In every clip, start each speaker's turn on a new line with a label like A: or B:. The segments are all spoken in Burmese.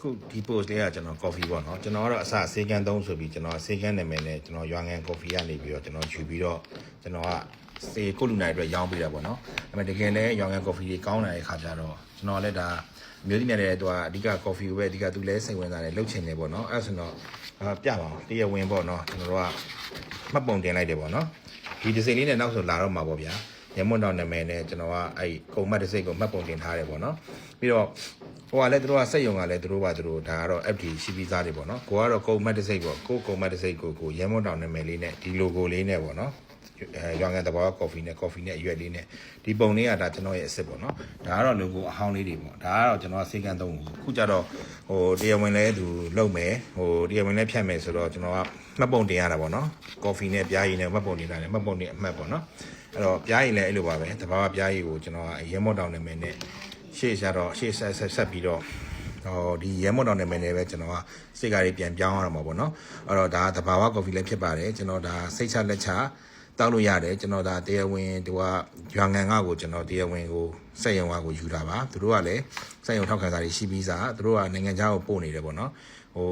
A: ခုဒီ post လေးကကျွန်တော် coffee ပေါ့နော်ကျွန်တော်ကတော့အစစေကန်းသုံးဆိုပြီးကျွန်တော်စေကန်းနာမည်နဲ့ကျွန်တော်ရွာငံ coffee ကနေပြီးတော့ကျွန်တော်ယူပြီးတော့ကျွန်တော်ကစေကိုလူနိုင်အတွက်ရောင်းပေးတာပေါ့နော်ဒါပေမဲ့တကယ်လည်းရွာငံ coffee ကြီးကောင်းလာတဲ့ခါကျတော့ကျွန်တော်လည်းဒါမျိုးတိနဲ့လည်းသူကအဓိက coffee ကိုပဲအဓိကသူလည်းစိတ်ဝင်စားတယ်လှုပ်ချင်တယ်ပေါ့နော်အဲ့ဒါဆိုတော့အာပြပါအောင်တရားဝင်ပေါ့နော်ကျွန်တော်တို့ကမှတ်ပုံတင်လိုက်တယ်ပေါ့နော်ဒီဒီဇိန်လေးနဲ့နောက်ဆိုလာတော့မှာပေါ့ဗျာရမွန်တော်နာမည်နဲ့ကျွန်တော်ကအဲ့ကုံမတ်တစ်စိတ်ကိုမှတ်ပုံတင်ထားတယ်ပေါ့နော်ပြီးတော့ ဟိုကလည်းသူတို့ကစက်ယုံကလည်းသူတို့ကသူတို့ဒါကတော့ FD ရှိပြီးသားတွေပေါ့နော်ကိုကတော့ကုံမတ်တစ်စိတ်ပေါ့ကိုကုံမတ်တစ်စိတ်ကိုကိုရမွန်တော်နာမည်လေးနဲ့ဒီ logo လေးနဲ့ပေါ့နော်အဲရွာငံတဘောကော်ဖီနဲ့ကော်ဖီနဲ့အရွက်လေးနဲ့ဒီပုံလေးကဒါကျွန်တော်ရဲ့အစ်စ်ပေါ့နော်ဒါကတော့ logo အဟောင်းလေးတွေပေါ့ဒါကတော့ကျွန်တော်ကစေကန်းသုံးဘူးခုကျတော့ဟိုတရားဝင်လဲသူလုပ်မယ်ဟိုတရားဝင်လဲဖြတ်မယ်ဆိုတော့ကျွန်တော်ကမှတ်ပုံတင်ရတာပေါ့နော်ကော်ဖီနဲ့ပြားရည်နဲ့မှတ်ပုံတင်တာလေမှတ်ပုံတင်အမှတ်ပေါ့နော်အဲ့တော့ပြားရည်လည်းအဲ့လိုပါပဲတဘာဝပြားရည်ကိုကျွန်တော်ကရဲမော့တောင်နာမည်နဲ့ ရှေ့ရှာတော့ရှေ့ဆက်ဆက်ဆက်ပြီးတော့ဟောဒီရဲမော့တောင်နာမည်နဲ့ပဲကျွန်တော်ကစိတ်ကားလေးပြန်ပြောင်းရအောင်ပါပေါ့နော်အဲ့တော့ဒါတဘာဝကော်ဖီလည်းဖြစ်ပါတယ်ကျွန်တော်ဒါစိတ်ချလက်ချတောက်လို့ရတယ်ကျွန်တော်ဒါတရားဝင်ဒီကရွာငံငါကိုကျွန်တော်တရားဝင်ကိုစက်ရုံဝါကိုယူတာပါသူတို့ကလည်းစက်ရုံထောက်ခံစာတွေရှိပြီးသားသူတို့ကနိုင်ငံခြားကိုပို့နေတယ်ပေါ့နော်ဟို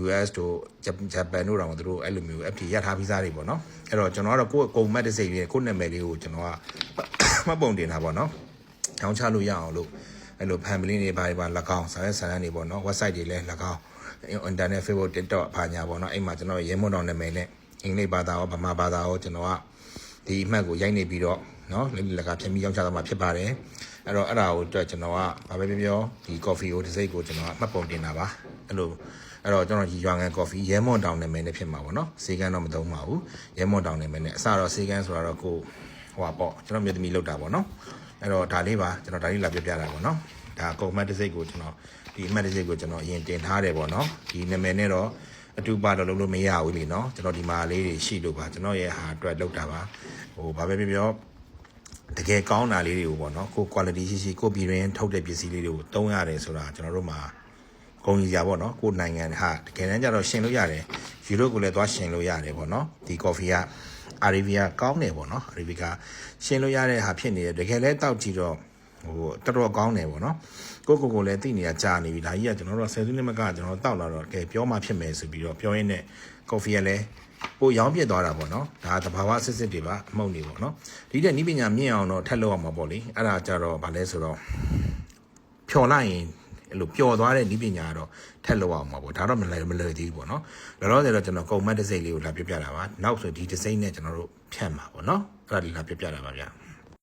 A: US တို့ဂျပန်တို့တောင်သူတို့အဲ့လိုမျိုး FT ရထားပြီးသားတွေပေါ့နော်အဲ့တော့ကျွန်တော်ကတော့ကိုယ့်ကုံမတ်တစ်စိတ်လေးကိုယ့်နာမည်လေးကိုကျွန်တော်ကမှတ်ပုံတင်တာပေါ့နော်။ တောင်းချလို့ရအောင်လို့အဲ့လို family တွေဘာတွေပါ၎င်းစာရွက်စာတမ်းတွေပေါ့နော် website တွေလည်း၎င်း internet Facebook TikTok ဘာညာပေါ့နော်အဲ့မှာကျွန်တော်ရဲမွန်တော်နာမည်နဲ့အင်္ဂလိပ်ဘာသာရောဗမာဘာသာရောကျွန်တော်ကဒီအမှတ်ကိုရိုက်နေပြီးတော့နော်လိလကပြင်ပြီးရောက်ချတော့မှာဖြစ်ပါတယ်အဲ့တော့အဲ့ဒါကိုအတွက်ကျွန်တော်ကဘာပဲပြောပြောဒီ coffee ကိုတစ်စိတ်ကိုကျွန်တော်ကမှတ်ပုံတင်တာပါအဲ့လိုအဲ့တော့ကျွန်တော်ရွာငံ coffee ရဲမွန်တောင်နာမည်နဲ့ဖြစ်မှာပေါ့နော်စေကန်းတော့မသုံးပါဘူးရဲမွန်တောင်နာမည်နဲ့အစတော့စေကန်းဆိုတာတော့ကိုဟိုပါပေါ့ကျွန်တော်မြေသမီးလောက်တာပေါ့နော် အဲ့တော့ဒါလေးပါကျွန်တော်ဒါလေးလာပြပြတာပေါ့နော်ဒါကုံမတ်တစ်စိတ်ကိုကျွန်တော်ဒီအမှတ်တစ်စိတ်ကိုကျွန်တော်အရင်တင်ထားတယ်ပေါ့နော်ဒီနာမည်နဲ့တော့အတူပါတော့လုံးလို့မရဘူးလीနော်ကျွန်တော်ဒီမှာလေးတွေရှိလို့ပါကျွန်တော်ရဲ့ဟာအတွက်လောက်တာပါဟိုဘာပဲပြောပြောတကယ်ကောင်းတာလေးတွေကိုပေါ့နော်ကို quality ရှိရှိကိုပြည်ရင်းထုတ်တဲ့ပစ္စည်းလေးတွေကိုတုံးရတယ်ဆိုတာကျွန်တော်တို့မှာဂုဏ်ကြီးစရာပေါ့နော်ကိုနိုင်ငံဟာတကယ်တမ်းကျတော့ရှင်လို့ရတယ်ယူရိုကိုလည်းသွားရှင်လို့ရတယ်ပေါ့နော်ဒီ coffee က အာရီဗီယာကောင်းတယ်ပေါ့နော်အာရီဗီယာရှင်လို့ရတဲ့ဟာဖြစ်နေတယ်တကယ်လဲတောက်ကြည့်တော့ဟိုတော်တော်ကောင်းတယ်ပေါ့နော်ကိုကိုကိုလည်းသိနေတာကြာနေပြီဒါကြီးကကျွန်တော်တို့ဆယ်စုနှစ်မကကျွန်တော်တောက်လာတော့တကယ်ပြောမှဖြစ်မယ်ဆိုပြီးတော့ပြောရင်းနဲ့ coffee ကလည်းပိုရောင်းပြစ်သွားတာပေါ့နော်ဒါသဘာဝစစ်စစ်တွေပါအမှုန့်တွေပေါ့နော်ဒီတဲ့နိပညာမြင့်အောင်တော့ထက်လို့အောင်မှာပေါ့လေအဲ့ဒါကြတော့ဗာလဲဆိုတော့ဖြော်လိုက်ရင် အဲ့လိုပျော်သွားတဲ့နိပညာကတော့ထက်လို့အောင်မှာပေါ့ဒါတော့မလွယ်မလွယ်သေးဘူးပေါ့နော်လောလောဆယ်တော့ကျွန်တော်ကုံမတ်တစ်စိမ့်လေးကိုလာပြပြတာပါနောက်ဆိုဒီတစ်စိမ့်နဲ့ကျွန်တော်တို့ဖြတ်မှာပေါ့နော်အဲ့ဒါလေးလာပြပြတာပါဗျာ